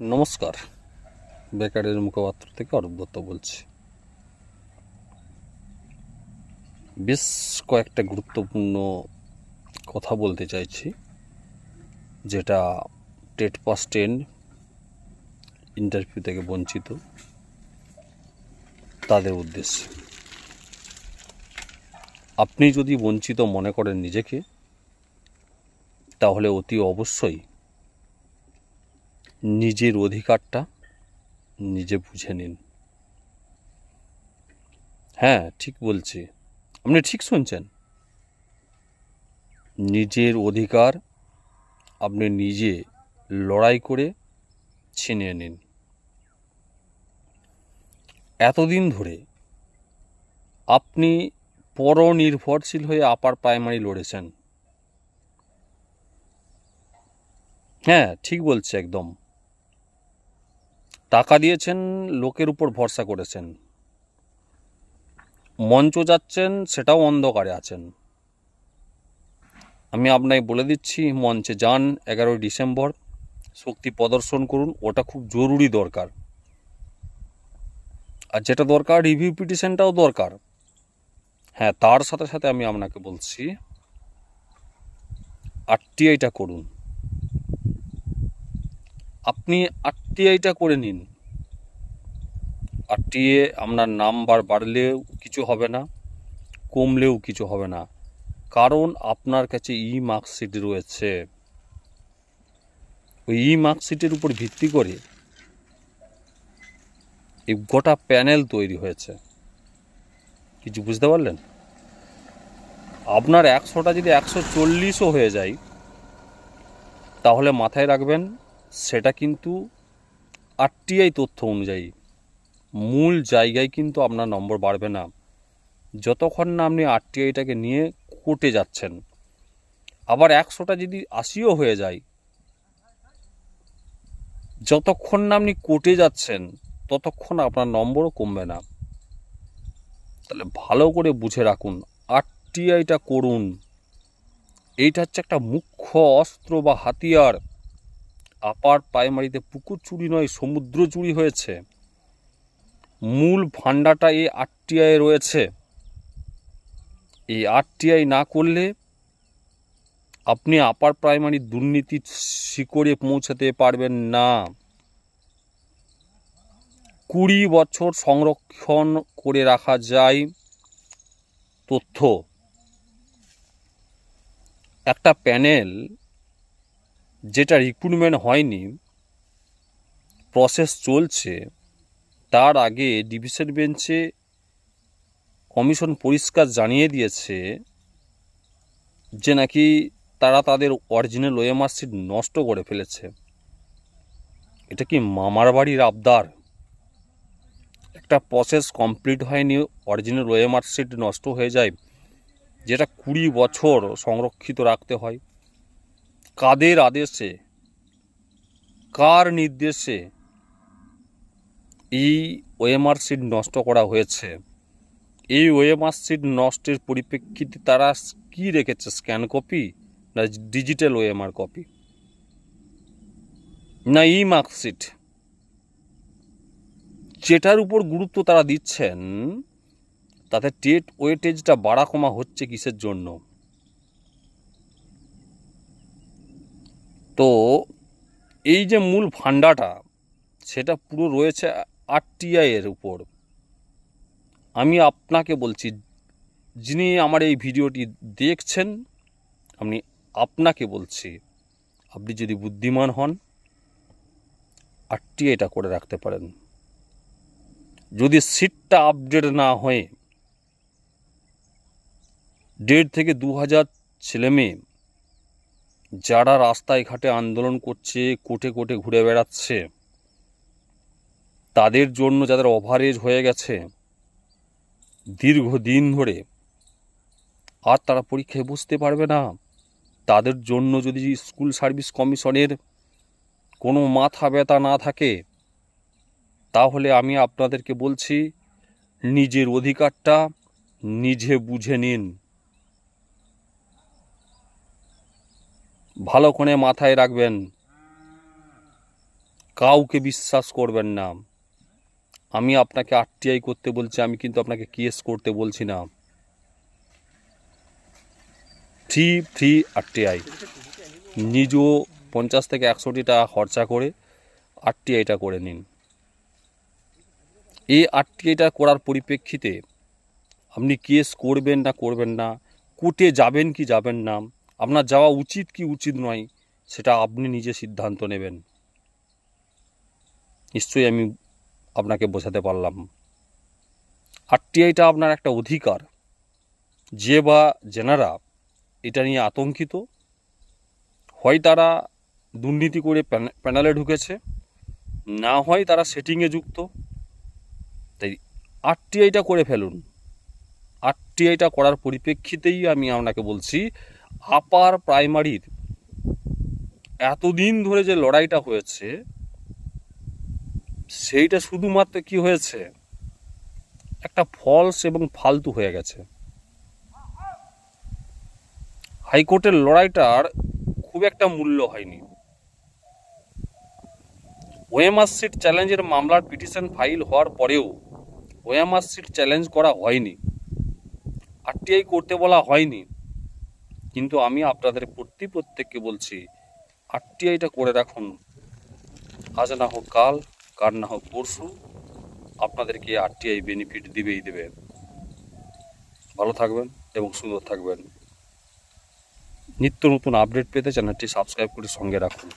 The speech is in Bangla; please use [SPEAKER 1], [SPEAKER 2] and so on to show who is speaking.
[SPEAKER 1] নমস্কার। বেকারের মুখপাত্র থেকে অরূপ দত্ত বলছি। বেশ কয়েকটা গুরুত্বপূর্ণ কথা বলতে চাইছি, যেটা টেট পাস টেন ইন্টারভিউ থেকে বঞ্চিত তাদের উদ্দেশ্যে। আপনি যদি বঞ্চিত মনে করেন নিজেকে, তাহলে অতি অবশ্যই নিজের অধিকারটা নিজে বুঝে নিন। হ্যাঁ ঠিক বলছি। আপনি ঠিক শুনছেন? নিজের অধিকার আপনি নিজে লড়াই করে ছিনিয়ে নিন। এতদিন ধরে আপনি পরনির্ভরশীল হয়ে আপার প্রাইমারি লড়েছেন। হ্যাঁ ঠিক বলছে একদম। টাকা দিয়েছেন, লোকের উপর ভরসা করেছেন। মঞ্চ যাচ্ছেন, সেটাও অন্ধকারে আছেন। আমি আপনাকে বলে দিচ্ছি, মঞ্চে যান, এগারোই ডিসেম্বর। শক্তি প্রদর্শন করুন, ওটা খুব জরুরি দরকার। আর যেটা দরকার রিভিউ পিটিশনটাও দরকার। হ্যাঁ তার সাথে সাথে আমি আপনাকে বলছি, আরটিআইটা করুন। আপনি আরটিআইটা করে নিন। আরটিএ আপনার নাম্বার বাড়লেও কিছু হবে না, কমলেও কিছু হবে না। কারণ আপনার কাছে ই মার্কশিট রয়েছে। ওই ই মার্কশিটের উপর ভিত্তি করে এই গোটা প্যানেল তৈরি হয়েছে। কিছু বুঝতে পারলেন? আপনার একশোটা যদি একশো চল্লিশও হয়ে যায়, তাহলে মাথায় রাখবেন, সেটা কিন্তু আরটিআই তথ্য অনুযায়ী, মূল জায়গায় কিন্তু আপনার নম্বর বাড়বে না। যতক্ষণ না আপনি আরটিআইটাকে নিয়ে কোর্টে যাচ্ছেন। আবার একশোটা যদি আশিও হয়ে যায়, যতক্ষণ না আপনি কোর্টে যাচ্ছেন, ততক্ষণ আপনার নম্বরও কমবে না। তাহলে ভালো করে বুঝে রাখুন আরটিআইটা করুন। এইটা হচ্ছে একটা মুখ্য অস্ত্র বা হাতিয়ার। আপার প্রাইমারিতে পুকুর চুরি নয়, সমুদ্র চুরি হয়েছে। মূল ভান্ডাটা এই আরটিআই রয়েছে। এই আরটিআই না করলে আপনি আপার প্রাইমারি দুর্নীতির শিকড়ে পৌঁছাতে পারবেন না। কুড়ি বছর সংরক্ষণ করে রাখা যায় তথ্য। একটা প্যানেল যেটা রিক্রুটমেন্ট হয়নি প্রসেস চলছে, তার আগে ডিভিশন বেঞ্চে কমিশন পরিষ্কার জানিয়ে দিয়েছে যে নাকি তারা তাদের অরিজিনাল ওএমআর সিট নষ্ট করে ফেলেছে। এটা কি মামার বাড়ির আবদার? একটা প্রসেস কমপ্লিট হয়নি অরিজিনাল ওএমআর সিট নষ্ট হয়ে যায়, যেটা কুড়ি বছর সংরক্ষিত রাখতে হয়। কাদের আদেশে? কার নির্দেশে? এই ওএমআর সিট নষ্ট করা হয়েছে। এই ওএমআর সিট নষ্টের পরিপ্রেক্ষিতে তারা কি রেখেছে? স্ক্যান কপি না ডিজিটাল ওএমআর কপি? না ই মার্কশিট? যেটার উপর গুরুত্ব তারা দিচ্ছেন, তাতে টেট ওয়েটেজটা বাড়া কমা হচ্ছে কিসের জন্য? তো এই যে মূল ফান্ডাটা সেটা পুরো রয়েছে আরটিআই এর উপর। আমি আপনাকে বলছি, যিনি আমার এই ভিডিওটি দেখছেন, আমি আপনাকে বলছি, আপনি যদি বুদ্ধিমান হন আরটিআইটা করে রাখতে পারেন। যদি সিটটা আপডেট না হয়ে দেড় থেকে দু হাজার ছেলেমেয়ে যারা রাস্তায় ঘাটে আন্দোলন করছে, কোটে কোটে ঘুরে বেড়াচ্ছে, তাদের জন্য যাদের ওভারেজ হয়ে গেছে, দীর্ঘদিন ধরে, আর তারা পরীক্ষায় বুঝতে পারবে না। তাদের জন্য যদি স্কুল সার্ভিস কমিশনের কোনো মাথা ব্যথা না থাকে, তাহলে আমি আপনাদেরকে বলছি, নিজের অধিকারটা নিজে বুঝে নিন। ভালো করে মাথায় রাখবেন। কাউকে বিশ্বাস করবেন না। আমি আপনাকে আরটিআই করতে বলছি, আমি কিন্তু আপনাকে কেস করতে বলছি না। Free free RTI. নিজ পঞ্চাশ থেকে একশোটি টাকা খরচা করে আরটিআইটা করে নিন। এই আরটিআইটা করার পরিপ্রেক্ষিতে আপনি কেস করবেন না করবেন না, কোর্টে যাবেন কি যাবেন না আপনার যাওয়া উচিত কি উচিত নয়, সেটা আপনি নিজে সিদ্ধান্ত নেবেন। নিশ্চয়ই আমি আপনাকে বোঝাতে পারলাম। আরটিআইটা আপনার একটা অধিকার। যে বা জেনারা এটা নিয়ে আতঙ্কিত, হয় তারা দুর্নীতি করে প্যানে- প্যানেলে ঢুকেছে, না হয় তারা সেটিংয়ে যুক্ত। তাই আরটিআইটা করে ফেলুন। আরটিআইটা করার পরিপ্রেক্ষিতেই আমি আপনাকে বলছি আপার প্রাইমারির এতদিন ধরে যে লড়াইটা হয়েছে, সেইটা শুধুমাত্র কি হয়েছে? একটা ফলস এবং ফালতু হয়ে গেছে। হাইকোর্টের লড়াইটার খুব একটা মূল্য হয়নি। ওএমআর সিট চ্যালেঞ্জের মামলার পিটিশন ফাইল হওয়ার পরেও ওএমআর সিট চ্যালেঞ্জ করা হয়নি। আর আরটিআই করতে বলা হয়নি। কিন্তু আমি আপনাদের প্রতি প্রত্যেককে বলছি আরটিআইটা করে রাখুন। আজ না হোক কাল কার না হোক পরশু, আপনাদেরকে আরটিআই বেনিফিট দিবেই দেবে। ভালো থাকবেন এবং সুন্দর থাকবেন। নিত্য নতুন আপডেট পেতে চ্যানেলটি সাবস্ক্রাইব করে সঙ্গে রাখুন।